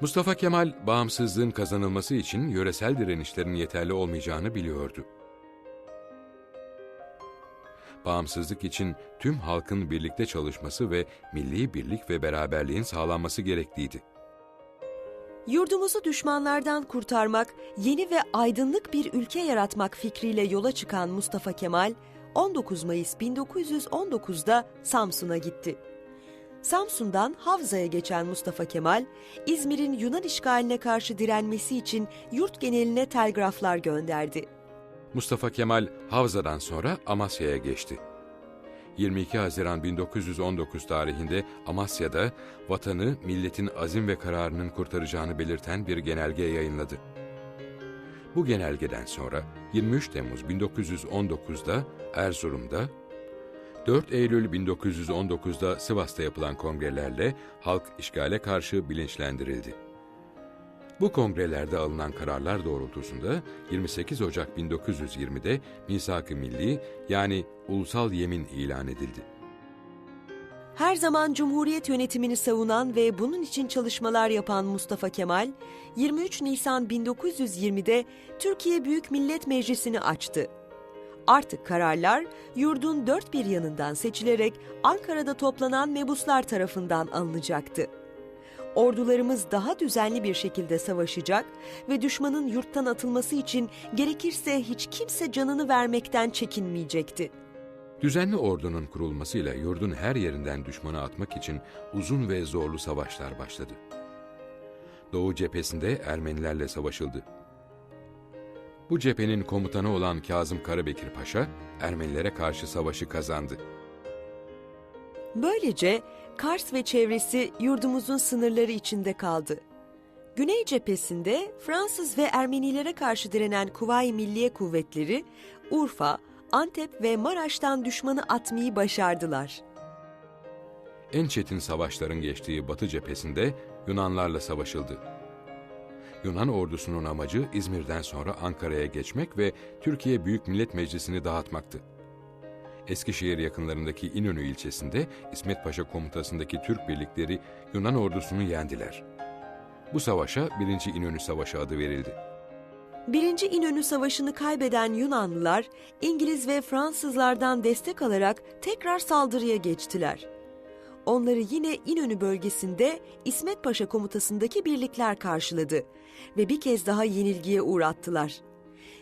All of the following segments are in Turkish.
Mustafa Kemal, bağımsızlığın kazanılması için yöresel direnişlerin yeterli olmayacağını biliyordu. Bağımsızlık için tüm halkın birlikte çalışması ve milli birlik ve beraberliğin sağlanması gerekliydi. Yurdumuzu düşmanlardan kurtarmak, yeni ve aydınlık bir ülke yaratmak fikriyle yola çıkan Mustafa Kemal, 19 Mayıs 1919'da Samsun'a gitti. Samsun'dan Havza'ya geçen Mustafa Kemal, İzmir'in Yunan işgaline karşı direnmesi için yurt geneline telgraflar gönderdi. Mustafa Kemal Havza'dan sonra Amasya'ya geçti. 22 Haziran 1919 tarihinde Amasya'da vatanı milletin azim ve kararının kurtaracağını belirten bir genelge yayınladı. Bu genelgeden sonra 23 Temmuz 1919'da Erzurum'da, 4 Eylül 1919'da Sivas'ta yapılan kongrelerle halk işgale karşı bilinçlendirildi. Bu kongrelerde alınan kararlar doğrultusunda 28 Ocak 1920'de Misak-ı Milli yani ulusal yemin ilan edildi. Her zaman Cumhuriyet yönetimini savunan ve bunun için çalışmalar yapan Mustafa Kemal, 23 Nisan 1920'de Türkiye Büyük Millet Meclisi'ni açtı. Artık kararlar yurdun dört bir yanından seçilerek Ankara'da toplanan mebuslar tarafından alınacaktı. Ordularımız daha düzenli bir şekilde savaşacak ve düşmanın yurttan atılması için gerekirse hiç kimse canını vermekten çekinmeyecekti. Düzenli ordunun kurulmasıyla yurdun her yerinden düşmanı atmak için uzun ve zorlu savaşlar başladı. Doğu cephesinde Ermenilerle savaşıldı. Bu cephenin komutanı olan Kazım Karabekir Paşa, Ermenilere karşı savaşı kazandı. Böylece Kars ve çevresi yurdumuzun sınırları içinde kaldı. Güney cephesinde Fransız ve Ermenilere karşı direnen Kuvayi Milliye Kuvvetleri, Urfa, Antep ve Maraş'tan düşmanı atmayı başardılar. En çetin savaşların geçtiği Batı cephesinde Yunanlarla savaşıldı. Yunan ordusunun amacı İzmir'den sonra Ankara'ya geçmek ve Türkiye Büyük Millet Meclisi'ni dağıtmaktı. Eskişehir yakınlarındaki İnönü ilçesinde İsmet Paşa komutasındaki Türk birlikleri Yunan ordusunu yendiler. Bu savaşa 1. İnönü Savaşı adı verildi. Birinci İnönü Savaşı'nı kaybeden Yunanlılar, İngiliz ve Fransızlardan destek alarak tekrar saldırıya geçtiler. Onları yine İnönü bölgesinde İsmet Paşa komutasındaki birlikler karşıladı ve bir kez daha yenilgiye uğrattılar.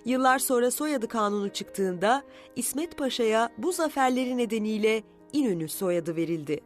Yıllar sonra soyadı kanunu çıktığında İsmet Paşa'ya bu zaferleri nedeniyle İnönü soyadı verildi.